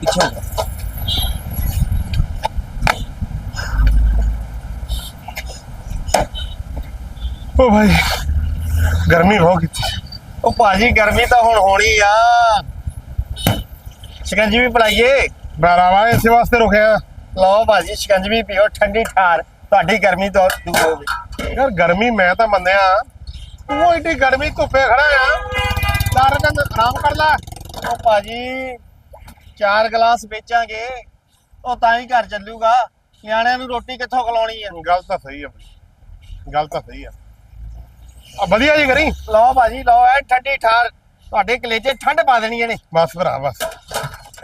ਪਿੱਛੇ ਹੋ ਭਾਈ ਗਰਮੀ ਬਹੁਤ ਕੀਤੀ। ਉਹ ਭਾਜੀ ਗਰਮੀ ਤਾਂ ਹੁਣ ਹੋਣੀ ਆ। ਸ਼ਿਕੰਜੀ ਵੀ ਪਲਾਈਏ ਬਰਾਵਾ ਇਸੇ ਵਾਸਤੇ ਰੁਕਿਆ। ਲਓ ਭਾਜੀ ਸ਼ਿਕੰਜਵੀ ਵੀ ਪੀਓ ਠੰਡੀ ਠਾਰ। ਤੁਹਾਡੀ ਗਰਮੀ ਤੋਂ ਦੂਰ ਹੋਵੇ ਯਾਰ ਗਰਮੀ ਮੈਂ ਤਾਂ ਮੰਨਿਆ। ਤੂੰ ਏਡੀ ਗਰਮੀ ਧੁੱਪੇ ਖੜਾ ਆ। ਚਾਰ ਦਿਨ ਆਰਾਮ ਕਰ ਲੈ। ਉਹ ਭਾਜੀ ਚਾਰ ਗਲਾਸ ਵੇਚਾਂਗੇ। ਉਹ ਤਾਂ ਹੀ ਘਰ ਚੱਲੂਗਾ। ਨਿਆਣਿਆਂ ਨੂੰ ਰੋਟੀ ਕਿੱਥੋਂ ਖਲਾਉਣੀ ਆ? ਗੱਲ ਤਾਂ ਸਹੀ ਆ ਬਈ ਗੱਲ ਤਾਂ ਸਹੀ ਆ। ਆ ਵਧੀਆ ਜੀ ਕਰੀ। ਲਓ ਭਾਜੀ ਲਓ ਐ ਠੰਡੀ ਠਾਰ। ਤੁਹਾਡੇ ਕਲੇਜੇ ਠੰਡ ਪਾ ਦੇਣੀ ਇਹਨੇ। ਬਸ ਭਰਾ ਬਸ।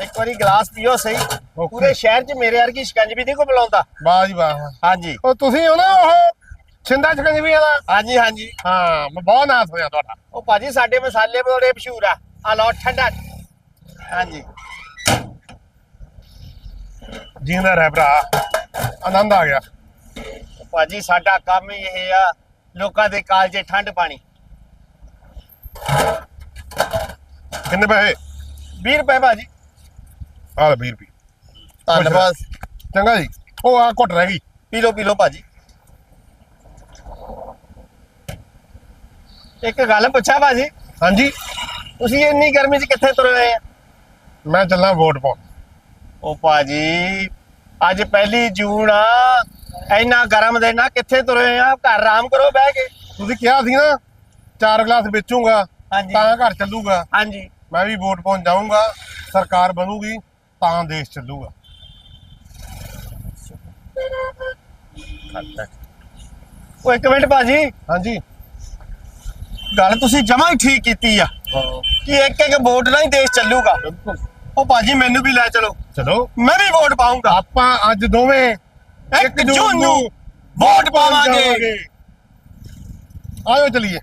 ਇੱਕ ਵਾਰੀ ਗਲਾਸ ਪੀਓ ਸਹੀ। ਪੂਰੇ ਸ਼ਹਿਰ 'ਚ ਮੇਰੇ ਵਰਗੀ ਸ਼ਿਕੰਜਵੀ ਨਹੀਂ ਕੋ ਬੁਲਾਉਂਦਾ। ਵਾਹ ਜੀ ਵਾਹ। ਹਾਂਜੀ। ਉਹ ਤੁਸੀਂ ਹੋ ਨਾ ਉਹ ਛਿੰਦਾ ਛਕੰਜਵੀ ਵਾਲਾ ਹਾਂਜੀ ਹਾਂਜੀ। ਹਾਂ ਮੈਂ ਬਹੁਤ ਨਾਸ ਹੋਇਆ ਤੁਹਾਡਾ। ਉਹ ਭਾਜੀ ਸਾਡੇ ਮਸਾਲੇ ਬੜੇ ਮਸ਼ਹੂਰ ਆ। ਆ ਲਓ ਠੰਡਾ। ਹਾਂਜੀ। ਜੀਂਦਾ ਰਹਿ ਭਰਾ। ਆਨੰਦ ਆ ਗਿਆ। ਭਾਜੀ ਸਾਡਾ ਕੰਮ ਹੀ ਇਹ ਆ ਲੋਕਾਂ ਦੇ ਕਾਲਜੇ ਠੰਡ ਪਾਣੀ। ਕਿੰਨੇ ਪੈਸੇ? 20 ਰੁਪਏ ਭਾਜੀ। ਆ ਲੈ 20 ਰੁਪਏ। ਧੰਨਵਾਦ। ਚੰਗਾ ਜੀ। ਉਹ ਆ ਘੁੱਟ ਰਹਿ ਗਈ। ਪੀ ਲਓ ਪੀ ਲਓ ਭਾਜੀ। ਇੱਕ ਗੱਲ ਪੁੱਛਾਂ ਭਾਜੀ? ਹਾਂਜੀ। ਤੁਸੀਂ ਇੰਨੀ ਗਰਮੀ 'ਚ ਕਿੱਥੇ ਤੁਰੇ ਹੋਏ ਆ? ਮੈਂ ਚੱਲਾਂ ਵੋਟ ਪਾਉਣ। ਉਹ ਭਾਜੀ ਅੱਜ ਪਹਿਲੀ ਜੂਨ ਆ। ਇੰਨਾ ਗਰਮ ਦਿਨ ਆ ਕਿੱਥੇ ਤੁਰੇ ਆ? ਘਰ ਆਰਾਮ ਕਰੋ ਬਹਿ ਕੇ। ਤੁਸੀਂ ਕਿਹਾ ਸੀ ਨਾ ਚਾਰ ਗਲਾਸ ਵੇਚੂਗਾ ਹਾਂਜੀ। ਤਾਂ ਘਰ ਚੱਲੂਗਾ। ਹਾਂਜੀ। ਮੈਂ ਵੀ ਵੋਟ ਪਾਉਣ ਜਾਊਂਗਾ ਸਰਕਾਰ ਬਣੂਗੀ ਤਾਂ ਦੇਸ਼ ਚੱਲੂਗਾ। ਉਹ ਇੱਕ ਮਿੰਟ ਭਾਜੀ। ਹਾਂਜੀ। ਗੱਲ ਤੁਸੀਂ ਜਮਾਂ ਹੀ ਠੀਕ ਕੀਤੀ ਆ। ਕਿ ਇੱਕ ਇੱਕ ਵੋਟ ਨਾਲ ਹੀ ਦੇਸ਼ ਚੱਲੂਗਾ। ਬਿਲਕੁਲ। ਉਹ ਭਾਜੀ ਮੈਨੂੰ ਵੀ ਲੈ ਚਲੋ। ਚਲੋ। ਮੈਂ ਵੀ ਵੋਟ ਪਾਉਂਗਾ ਆਪਾਂ ਅੱਜ ਦੋਵੇਂ ਇੱਕ ਜੂਨ ਨੂੰ ਵੋਟ ਪਾਵਾਂਗੇ। ਆਇਓ ਚਲੀਏ।